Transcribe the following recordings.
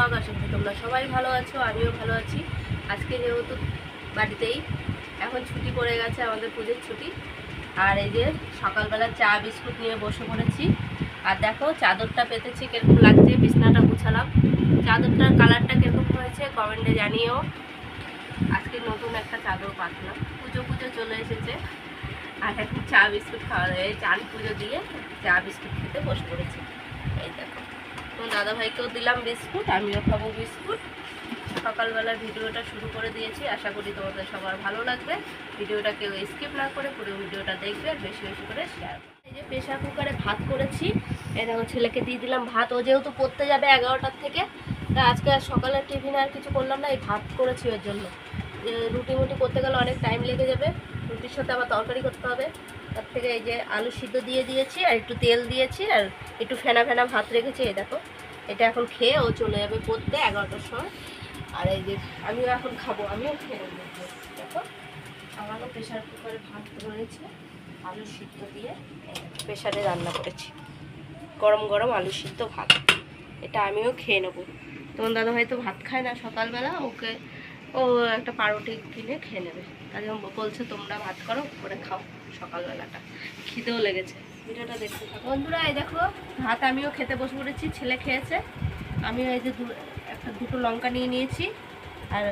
Blog আশা করি তোমরা সবাই ভালো আছো, আমিও ভালো আছি। আজকে যেহেতু বাড়িতেই, এখন ছুটি পড়ে গেছে, আমাদের পুজোর ছুটি। আর এই যে সকালবেলা চা, বিস্কুট নিয়ে বসে পড়েছি। আর দেখো, চাদরটা পেতেছি, কীরকম লাগছে, বিছনাটা গুছালাম। চাদরটার কালারটা কীরকম হয়েছে কমেন্টে জানিও। আজকে নতুন একটা চাদর পাতলাম পুজো পুজো চলে এসেছে। আর এখন চা, বিস্কুট খাওয়া যায় চান পুজো দিয়ে চা, বিস্কুট খেতে বসে পড়েছি। এই দেখো। তো দাদাভাইকেও দিলাম বিস্কুট, আমিও খাব বিস্কুট। সকালবেলা ভিডিওটা শুরু করে দিয়েছি, আশা করি তোমাদের সবার ভালো লাগবে। ভিডিওটা কেউ স্কিপ না করে পুরো ভিডিওটা দেখবে, আর বেশি বেশি করে শেয়ার এই যে প্রেশার কুকারে ভাত করেছি দেখো ছেলেকে দিয়ে দিলাম ভাত, ও যেহেতু পড়তে যাবে এগারোটার থেকে, তা আজকে আর সকালের টিফিনে আর কিছু করলাম না, এই ভাত করেছি ওর জন্য। রুটি মুটি করতে গেলে অনেক টাইম লেগে যাবে, রুটির সাথে আবার তরকারি করতে হবে। তার থেকে এই যে আলু সিদ্ধ দিয়ে দিয়েছি আর একটু তেল দিয়েছি আর একটু ফেনা ফেনা ভাত রেখেছি, এই দেখো। এটা এখন খেয়ে ও চলে যাবে পড়তে এগারোটার সময়। আর এই যে আমিও এখন খাব, আমিও খেয়ে নেব। দেখো, আমারও প্রেশার কুকারে ভাত রয়েছে আলু সিদ্ধ দিয়ে প্রেশারে রান্না করেছি। গরম গরম আলু সিদ্ধ ভাত, এটা আমিও খেয়ে নেব। তোমার দাদা হয়তো ভাত খায় না সকালবেলা, ওকে ও একটা পাউরুটি কিনে খেয়ে নেবে। জন্য বলছে তোমরা ভাত করো করে খাও সকালবেলাটা। খিদেও লেগেছে। ভিডিওটা দেখতে থাকো। বন্ধুরা এই দেখো ভাত আমিও খেতে বসে পড়েছি ছেলে খেয়েছে। আমিও এই যে একটা দুটো লঙ্কা নিয়ে নিয়েছি। আর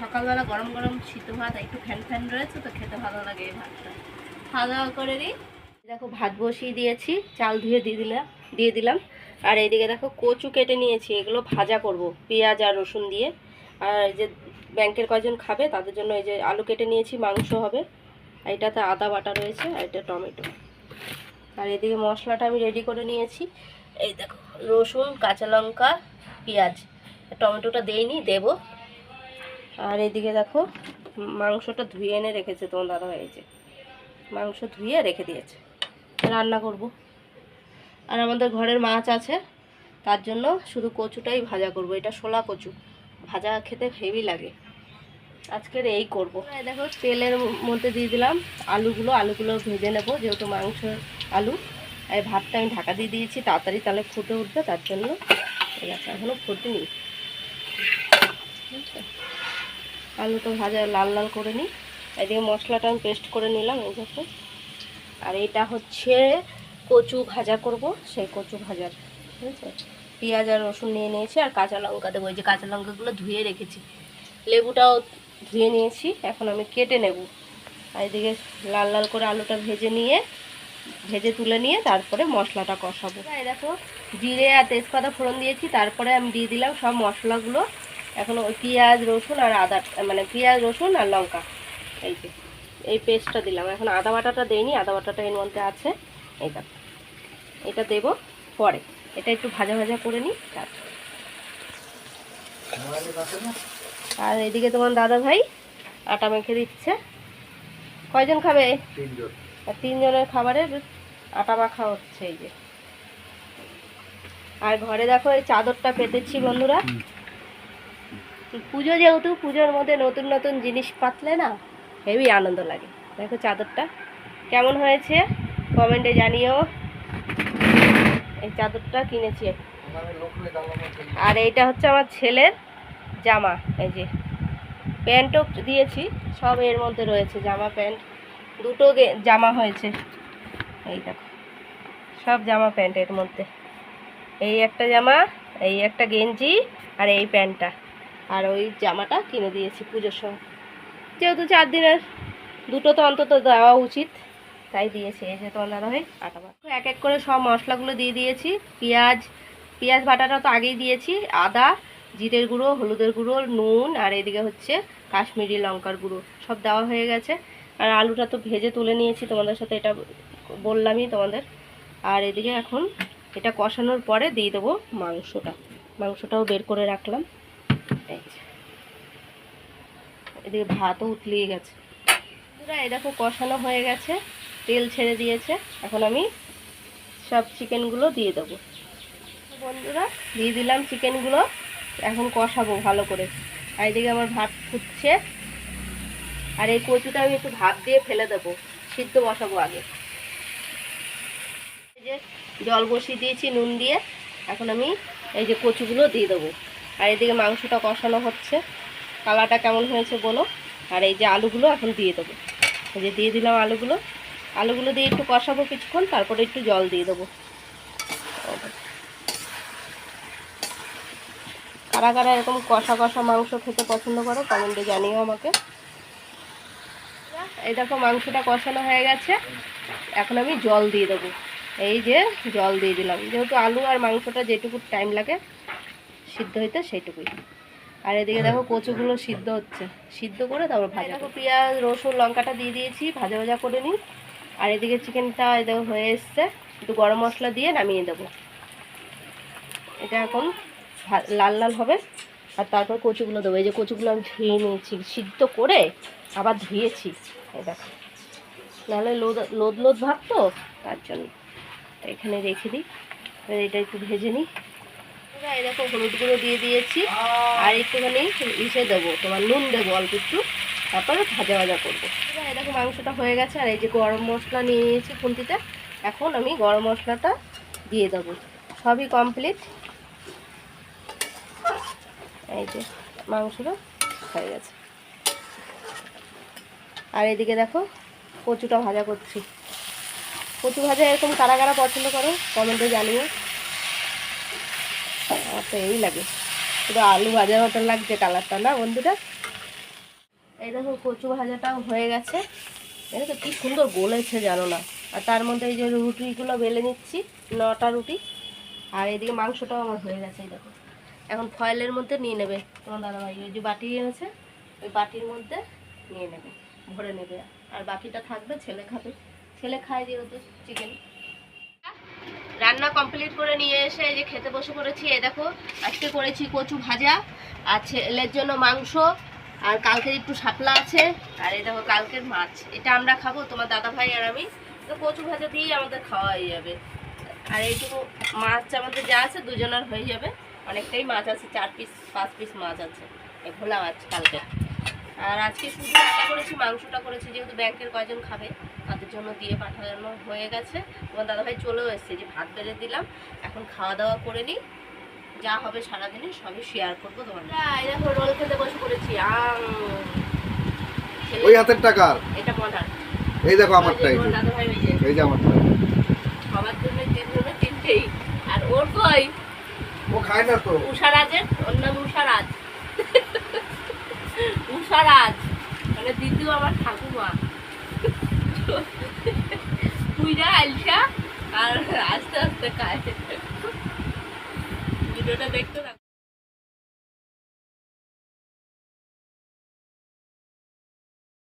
সকালবেলা গরম গরম সিদ্ধ ভাত একটু ফ্যান ফ্যান রয়েছে তো খেতে ভালো লাগে এই ভাতটা। খাওয়া দাওয়া করে নিই দেখো ভাত বসিয়ে দিয়েছি চাল ধুয়ে দিয়ে দিলাম দিয়ে দিলাম। আর এইদিকে দেখো কচু কেটে নিয়েছি এগুলো ভাজা করব পেঁয়াজ আর রসুন দিয়ে। আর এই যে ব্যাংকের কয়জন খাবে, তাদের জন্য এই যে আলু কেটে নিয়েছি, মাংস হবে। আর এটাতে আদা বাটা রয়েছে আর এটা টমেটো। আর এদিকে মশলাটা আমি রেডি করে নিয়েছি। এই দেখো, রসুন, কাঁচা লঙ্কা, পেঁয়াজ। টমেটোটা দেইনি, দেব। আর এদিকে দেখো, মাংসটা ধুয়ে এনে রেখেছে তোমার দাদা হয়েছে মাংস ধুয়ে রেখে দিয়েছে। রান্না করব। আর আমাদের ঘরের মাছ আছে, তার জন্য শুধু কচুটাই ভাজা করব। এটা শোলা কচু। ভাজা খেতে হেভি লাগে। আজকের এই করব। দেখো, তেলের মধ্যে দিয়ে দিলাম আলুগুলো। আলুগুলো ভেজে নেব, যেহেতু মাংস আলু। এই ভাতটা আমি ঢাকা দিয়ে দিয়েছি, তাড়াতাড়ি তাহলে ফুটে উঠবে, তার জন্য আছে এখনও ফুটেনি? আলু তো ভাজা লাল লাল করে নিই। এদিকে মশলাটা আমি পেস্ট করে নিলাম, এই দেখো। আর এটা হচ্ছে কচু ভাজা করব, সেই কচু ভাজার। ঠিক আছে? পেঁয়াজ আর রসুন নিয়ে নিয়েছি আর কাঁচা লঙ্কা দেবো। এই যে কাঁচা লঙ্কাগুলো ধুয়ে রেখেছি। লেবুটাও ধুয়ে নিয়েছি। এখন আমি কেটে নেব। আর এদিকে লাল লাল করে আলুটা ভেজে নিয়ে ভেজে তুলে নিয়ে তারপরে মশলাটা কষাবো। এই দেখো জিরে আর তেজপাতা ফোড়ন দিয়েছি। তারপরে আমি দিয়ে দিলাম সব মশলাগুলো। এখন ওই পেঁয়াজ রসুন আর আদা মানে পেঁয়াজ রসুন আর লঙ্কা। এই যে এই পেস্টটা দিলাম। এখন আদা বাটাটা দেইনি আদা বাটাটা এর মধ্যে আছে। এই এটা দেব পরে। এটা একটু ভাজা ভাজা করে নিই তারপর আর এদিকে তোমার দাদা ভাই আটা মেখে দিচ্ছে। কয়জন খাবে? আর তিনজনের খাবারের আটা মাখা হচ্ছে এই যে। আর ঘরে দেখো এই চাদরটা পেতেছি বন্ধুরা। পুজো যেহেতু পুজোর মধ্যে নতুন নতুন জিনিস পাতলে না হেবি আনন্দ লাগে। দেখো চাদরটা কেমন হয়েছে? কমেন্টে জানিও। এই চাদরটা কিনেছি। আর এইটা হচ্ছে আমার ছেলের জামা এই যে। প্যান্টও দিয়েছি সব এর মধ্যে রয়েছে জামা প্যান্ট। দুটো জামা হয়েছে। এই দেখো সব জামা প্যান্ট এর মধ্যে। এই একটা জামা এই একটা গেঞ্জি আর এই প্যান্টটা। আর ওই জামাটা কিনে দিয়েছি পুজোর সময়। যেহেতু চার দিনের দুটো তো অন্তত দেওয়া উচিত। তাই দিয়েছি, এই যে তোমার ভাই আটা বাটা এক এক করে সব মশলাগুলো দিয়ে দিয়েছি। পেঁয়াজ পেঁয়াজ বাটাটা তো আগেই দিয়েছি, আদা, জিরের গুঁড়ো, হলুদের গুঁড়ো, নুন আর এদিকে হচ্ছে কাশ্মীরি লঙ্কার গুঁড়ো সব দেওয়া হয়ে গেছে। আর আলুটা তো ভেজে তুলে নিয়েছি তোমাদের সাথে, এটা বললামই তোমাদের। আর এদিকে এখন এটা কষানোর পরে দিয়ে দেবো মাংসটা। মাংসটাও বের করে রাখলাম। এদিকে ভাতও উতলিয়ে গেছে। এই দেখো কষানো হয়ে গেছে। তেল ছেড়ে দিয়েছে। এখন আমি সব চিকেনগুলো দিয়ে দেবো। বন্ধুরা, দিয়ে দিলাম চিকেনগুলো। এখন কষাবো ভালো করে। আর এদিকে আমার ভাত ফুটছে। আর এই কচুটা আমি একটু ভাত দিয়ে ফেলে দেবো। সিদ্ধ বসাবো আগে। এই যে জল বসিয়ে দিয়েছি, নুন দিয়ে। এখন আমি এই যে কচুগুলো দিয়ে দেবো। আর এদিকে মাংসটা কষানো হচ্ছে। কালারটা কেমন হয়েছে বলো। আর এই যে আলুগুলো এখন দিয়ে দেবো। এই যে দিয়ে দিলাম আলুগুলো। আলুগুলো দিয়ে একটু কষাবো কিছুক্ষণ তারপরে একটু জল দিয়ে দেবো। কারা কারা এরকম কষা কষা মাংস খেতে পছন্দ করো কমেন্টে জানিও আমাকে। এই দেখো মাংসটা কষানো হয়ে গেছে। এখন আমি জল দিয়ে দেবো। এই যে জল দিয়ে দিলাম। যেহেতু আলু আর মাংসটা যেটুকু টাইম লাগে সিদ্ধ হইতে সেইটুকুই। আর এদিকে দেখো কচুগুলো সিদ্ধ হচ্ছে। সিদ্ধ করে তারপর ভাজা দেখো পেঁয়াজ রসুন লঙ্কাটা দিয়ে দিয়েছি ভাজা ভাজা করে নিই। আর এদিকে চিকেনটা এই দেখো হয়ে এসছে। একটু গরম মশলা দিয়ে নামিয়ে দেবো। এটা এখন লাল লাল হবে। আর তারপর কচুগুলো দেবো। এই যে কচুগুলো আমি ধুয়ে নিয়েছি, সিদ্ধ করে আবার ধুয়েছি। দেখো। নাহলে লোদ লোদ লোদ ভাব তো, তার জন্য। এখানে রেখে দিই। এটা একটু ভেজে নিই। এই দেখো হলুদ গুঁড়ো দিয়ে দিয়েছি। আর একটুখানি ইসে দেবো, তোমার নুন দেবো অল্প একটু। তারপরে ভাজা ভাজা করব। দেখো মাংসটা হয়ে গেছে, আর এই যে গরম মশলা নিয়ে নিয়েছি খুন্তিতে, এখন আমি গরম মশলাটা দিয়ে দেবো। সবই কমপ্লিট এই যে মাংসটা হয়ে গেছে। আর এদিকে দেখো কচুটা ভাজা করছি। কচু ভাজা এরকম কারা কারা পছন্দ করো কমেন্টে জানিও। আমার তো এই লাগে। শুধু আলু ভাজার মতন লাগছে কালারটা না বন্ধুরা? এই দেখো কচু ভাজাটাও হয়ে গেছে। এটা তো কি সুন্দর গলেছে জানো না। আর তার মধ্যে এই যে রুটিগুলো বেলে নিচ্ছি, নটা রুটি। আর এদিকে মাংসটাও আমার হয়ে গেছে, এই দেখো। এখন ফয়েলের মধ্যে নিয়ে নেবে। তোমার দাদাভাই, ওই যে বাটি এনেছে, ওই বাটির মধ্যে নিয়ে নেবে, ভরে নেবে। আর বাকিটা থাকবে, ছেলে খাবে। ছেলে খায় যেহেতু চিকেন রান্না কমপ্লিট করে নিয়ে এসে এই যে খেতে বসে পড়েছি, এই দেখো, আজকে করেছি কচু ভাজা। আর ছেলের জন্য মাংস। আর কালকের একটু শাপলা আছে, আর এই দেখো কালকের মাছ। এটা আমরা খাব, তোমার দাদা ভাই আর আমি। তো কচু ভাজা দিয়েই আমাদের খাওয়া হয়ে যাবে। আর এইটুকু মাছ আমাদের যা আছে দুজনের হয়ে যাবে। অনেকটাই মাছ আছে, চার পিস পাঁচ পিস মাছ আছে। ভোলা মাছ কালকে। আর আজকে শুধু করেছি, মাংসটা করেছি, যেহেতু ব্যাংকের কয়জন খাবে, তাদের জন্য দিয়ে পাঠানো হয়ে গেছে। তোমার দাদাভাই চলেও এসছে যে ভাত বেড়ে দিলাম, এখন খাওয়া দাওয়া করে নিই। যা হবে সারাদিনে সবই শেয়ার করব তোমার এই দেখো রোল খেতে বসে পড়েছি আম। ওই হাতের টাকার এটা এই দেখো আমারটা এই যে। আমারটা সবার জন্য তিনটেই। আর ওর কই? ও খায় না তো। উষারাজের ওর নাম উষারাজ উষারাজ মানে দ্বিতীয় আমার ঠাকুমা। পুইরা আলসা আর আস্তে আস্তে খায়। ভিডিওটা দেখতে থাকো।